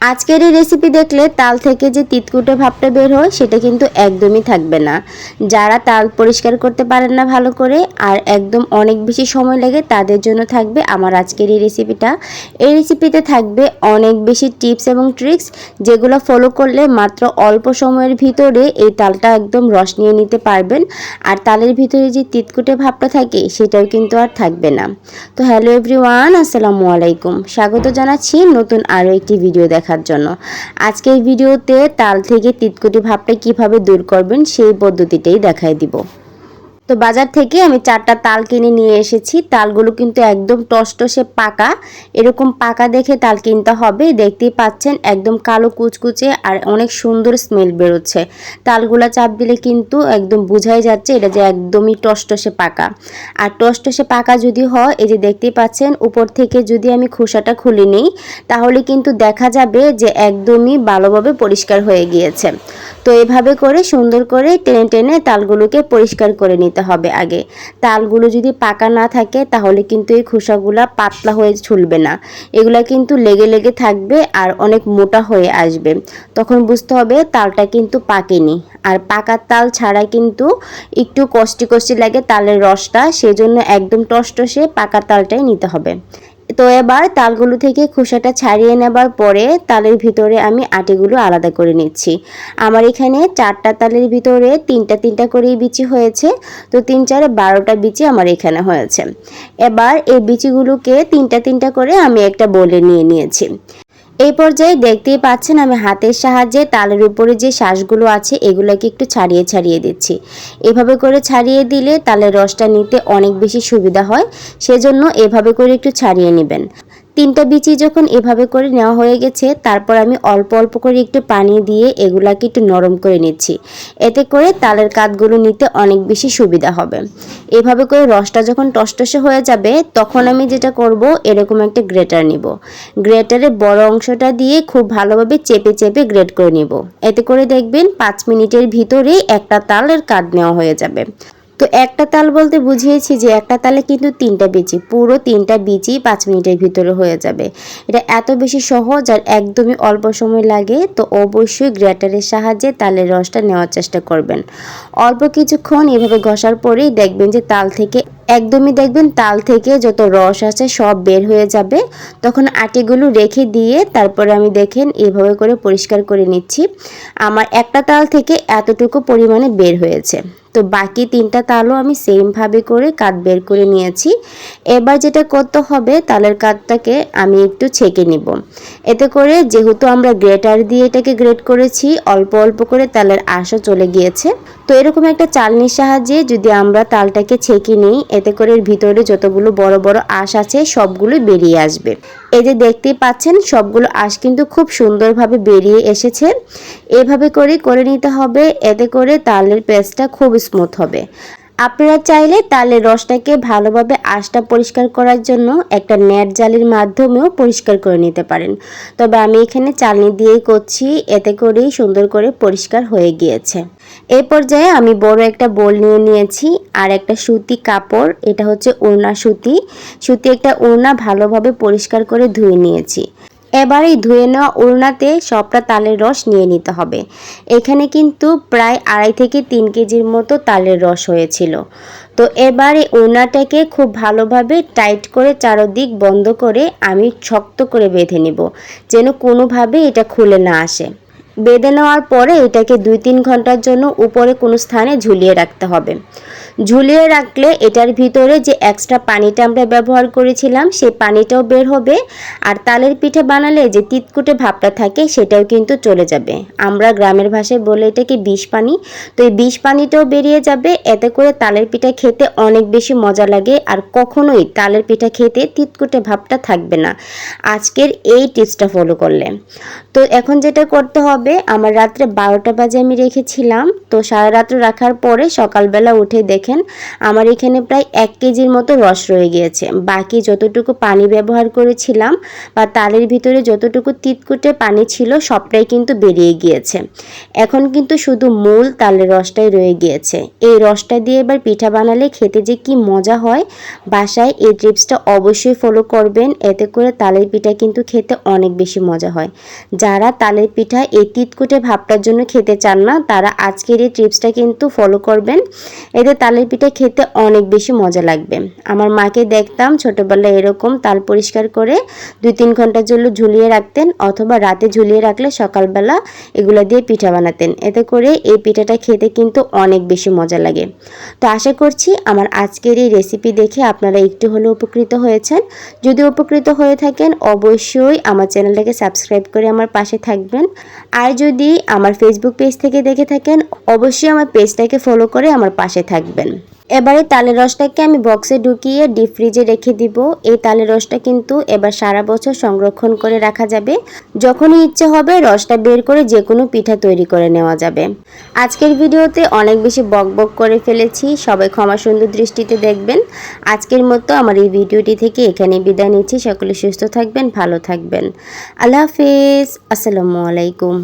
আজকের এই রেসিপি দেখলে তাল থেকে যে তিতকুটে ভাবটা বের হয়, সেটা কিন্তু একদমই থাকবে না। যারা তাল পরিষ্কার করতে পারেন না ভালো করে, আর একদম অনেক বেশি সময় লাগে, তাদের জন্য থাকবে আমার আজকের এই রেসিপিটা এই রেসিপিতে থাকবে অনেক বেশি টিপস এবং ট্রিক্স যেগুলো ফলো করলে মাত্র অল্প সময়ের ভিতরে এই তালটা একদম রস নিয়ে নিতে পারবেন। আর তালের ভিতরে যে তিতকুটে ভাবটা থাকে, সেটাও কিন্তু আর থাকবে না। তো হ্যালো এভরিওয়ান আসসালামু আলাইকুম। স্বাগত জানাচ্ছি নতুন আরও একটি ভিডিও দেখার জন্য। আজকে এই ভিডিওতে তাল থেকে তিতকুটি ভাবটা কীভাবে দূর করবেন সেই পদ্ধতিটাই দেখায় দিব। তো বাজার থেকে আমি চারটা তাল কিনে নিয়ে এসেছি। তালগুলো কিন্তু একদম টসটসে পাকা। এরকম পাকা দেখে তাল কিনতে হবে। দেখতেই পাচ্ছেন, একদম কালো কুচকুচে আর অনেক সুন্দর স্মেল বেরোচ্ছে। তালগুলা চাপ দিলে কিন্তু একদম বোঝাই যাচ্ছে এটা যে একদমই টসটসে পাকা। আর টসটসে পাকা যদি হয়, এই যে দেখতেই পাচ্ছেন, উপর থেকে যদি আমি খোসাটা খুলে নিই, তাহলে কিন্তু দেখা যাবে যে একদমই ভালোভাবে পরিষ্কার হয়ে গিয়েছে। তো এভাবে করে সুন্দর করে টেনে টেনে তালগুলোকে পরিষ্কার করে নিতে হবে আগে। তালগুলো যদি পাকা না থাকে, তাহলে কিন্তু এই খোসাগুলো পাতলা হয়ে ছুলবে না। এগুলা কিন্তু লেগে লেগে থাকবে আর অনেক মোটা হয়ে আসবে। তখন বুঝতে হবে তালটা কিন্তু পাকেনি। আর পাকা তাল ছাড়া কিন্তু একটু কষ্টি কষ্টি লাগে তালের রসটা, সেজন্য একদম টসটসে পাকা তালটাই নিতে হবে। তো এবার তালগুলো থেকে খোসাটা ছাড়িয়ে নেবার পরে তালের ভিতরে আমি আটিগুলো আলাদা করে নিচ্ছি। আমার এখানে চারটা তালের ভিতরে তিনটা তিনটা করেই বিচি হয়েছে, তো তিন চারে বারোটা বিচি আমার এখানে হয়েছে। এবার এই বিচিগুলোকে তিনটা তিনটা করে আমি একটা বলে নিয়ে নিয়েছি। এই পর্যায়ে দেখতেই পাচ্ছেন আমি হাতের সাহায্যে তালের উপরে যে শ্বাসগুলো আছে, এগুলোকে একটু ছাড়িয়ে ছাড়িয়ে দিচ্ছি। এভাবে করে ছাড়িয়ে দিলে তালের রসটা নিতে অনেক বেশি সুবিধা হয়, সেজন্য এভাবে করে একটু ছাড়িয়ে নেবেন। তিনটা বিচি যখন এভাবে করে নেওয়া হয়ে গেছে, তারপর আমি অল্প অল্প করে একটু পানি দিয়ে এগুলাকে একটু নরম করে নিচ্ছি। এতে করে তালের কাতগুলো নিতে অনেক বেশি সুবিধা হবে। এভাবে করে রসটা যখন টসটসে হয়ে যাবে, তখন আমি যেটা করব, এরকম একটা গ্রেটার নিব। গ্রেটারের বড় অংশটা দিয়ে খুব ভালোভাবে চেপে চেপে গ্রেট করে নিব। এতে করে দেখবেন পাঁচ মিনিটের ভিতরেই একটা তালের কাত নেওয়া হয়ে যাবে। তো একটা তাল বলতে বুঝিয়েছি যে একটা তালে কিন্তু তিনটা বিচি, পুরো তিনটা বিচি পাঁচ মিনিটের ভিতরে হয়ে যাবে। এটা এত বেশি সহজ আর একদমই অল্প সময় লাগে, তো অবশ্যই গ্রেটারের সাহায্যে তালের রসটা নেওয়ার চেষ্টা করবেন। অল্প কিছুক্ষণ এভাবে ঘষার পরেই দেখবেন যে তাল থেকে, একদমই দেখবেন তাল থেকে যত রস আছে সব বের হয়ে যাবে। তখন আটিগুলো রেখে দিয়ে তারপরে আমি দেখেন এভাবে করে পরিষ্কার করে নিচ্ছি। আমার একটা তাল থেকে এতটুকু পরিমাণে বের হয়েছে। তো বাকি তিনটা তালও আমি সেমভাবে করে কাত বের করে নিয়েছি। এবার যেটা করতে হবে, তালের কাতটাকে আমি একটু ছেঁকে নিব। এতে করে যেহেতু আমরা গ্রেটার দিয়ে এটাকে গ্রেট করেছি, অল্প অল্প করে তালের আশও চলে গিয়েছে। তো এরকম একটা চালনির সাহায্যে যদি আমরা তালটাকে ছেঁকে নিই, এতে করে এর ভিতরে যতগুলো বড় বড় আঁশ আছে, সবগুলো বেরিয়ে আসবে। এই যে দেখতেই পাচ্ছেন, সবগুলো আঁশ কিন্তু খুব সুন্দরভাবে বেরিয়ে এসেছে। এভাবে করে করে নিতে হবে। এতে করে তালের পেস্টটা খুব স্মুথ হবে। আপনারা চাইলে তালের রসটাকে ভালোভাবে আঁশটা পরিষ্কার করার জন্য একটা নেট জালির মাধ্যমেও পরিষ্কার করে নিতে পারেন। তবে আমি এখানে চালনি দিয়েই করছি, এতে করেই সুন্দর করে পরিষ্কার হয়ে গিয়েছে। এই পর্যায়ে আমি বড় একটা বোল নিয়ে নিয়েছি, আর একটা সুতি কাপড়, এটা হচ্ছে ওড়না সুতি। সুতি একটা ওড়না ভালোভাবে পরিষ্কার করে ধুয়ে নিয়েছি। এবার ধুয়ে নেওয়া উড়নাতে সবটা তালের রস নিয়ে নিতে হবে। এখানে কিন্তু প্রায় আড়াই থেকে তিন কেজির মতো তালের রস হয়েছিল। তো এবার এই ওড়নাটাকে খুব ভালোভাবে টাইট করে চারদিক বন্ধ করে আমি শক্ত করে বেঁধে নিব, যেন কোনোভাবে এটা খুলে না আসে। বেঁধে নেওয়ার পরে এটাকে দুই তিন ঘণ্টার জন্য উপরে কোনো স্থানে ঝুলিয়ে রাখতে হবে। ঝুলিয়ে রাখলে এটার ভিতরে যে এক্সট্রা পানিটা আমরা ব্যবহার করেছিলাম, সেই পানিটাও বের হবে। আর তালের পিঠে বানালে যে তিতকুটে ভাবটা থাকে, সেটাও কিন্তু চলে যাবে। আমরা গ্রামের ভাষায় বলে এটাকে বিষ পানি। তো এই বিষ পানিটাও বেরিয়ে যাবে। এতে করে তালের পিঠা খেতে অনেক বেশি মজা লাগে। আর কখনোই তালের পিঠা খেতে তিতকুটে ভাবটা থাকবে না। আজকের এই টিপসটা ফলো করলে। তো এখন যেটা করতে হবে, আমার রাত্রে বারোটা বাজে আমি রেখেছিলাম। তো সারা রাত্র রাখার পরে সকালবেলা উঠে দেখে দেখেন, আমার এখানে প্রায় এক কেজির মতো রস রয়ে গিয়েছে। বাকি যতটুকু পানি ব্যবহার করেছিলাম বা তালের ভিতরে যতটুকু তিতকুটে পানি ছিল, সবটাই কিন্তু বেরিয়ে গিয়েছে। এখন কিন্তু শুধু মূল তালের রসটাই রয়ে গিয়েছে। এই রসটা দিয়ে এবার পিঠা বানালে খেতে যে কি মজা হয়, বাসায় এই ট্রিপসটা অবশ্যই ফলো করবেন। এতে করে তালের পিঠা কিন্তু খেতে অনেক বেশি মজা হয়। যারা তালের পিঠা এই তিতকুটে ভাবটার জন্য খেতে চান না, তারা আজকের এই ট্রিপসটা কিন্তু ফলো করবেন। এতে তালের পিঠা খেতে অনেক বেশি মজা লাগবে। আমার মাকে দেখতাম ছোটোবেলায় এরকম তাল পরিষ্কার করে দুই তিন ঘণ্টার জন্য ঝুলিয়ে রাখতেন অথবা রাতে ঝুলিয়ে রাখলে সকালবেলা এগুলো দিয়ে পিঠা বানাতেন। এতে করে এই পিঠাটা খেতে কিন্তু অনেক বেশি মজা লাগে। তো আশা করছি আমার আজকের এই রেসিপি দেখে আপনারা একটু হলেও উপকৃত হয়েছেন। যদি উপকৃত হয়ে থাকেন, অবশ্যই আমার চ্যানেলটাকে সাবস্ক্রাইব করে আমার পাশে থাকবেন। আর যদি আমার ফেসবুক পেজ থেকে দেখে থাকেন, অবশ্যই আমার পেজটাকে ফলো করে আমার পাশে থাকবেন। এবারে তালের রসটাকে আমি বক্সে ঢুকিয়ে ডিপ ফ্রিজে রেখে দিব। এই তালের রসটা কিন্তু এবার সারা বছর সংরক্ষণ করে রাখা যাবে। যখনই ইচ্ছে হবে রসটা বের করে যে কোনো পিঠা তৈরি করে নেওয়া যাবে। আজকের ভিডিওতে অনেক বেশি বক বক করে ফেলেছি। সবাই ক্ষমা সুন্দর দৃষ্টিতে দেখবেন। আজকের মতো আমার এই ভিডিওটি থেকে এখানে বিদায় নিচ্ছি। সকলে সুস্থ থাকবেন, ভালো থাকবেন। আল্লাহ হাফেজ। আসসালামু আলাইকুম।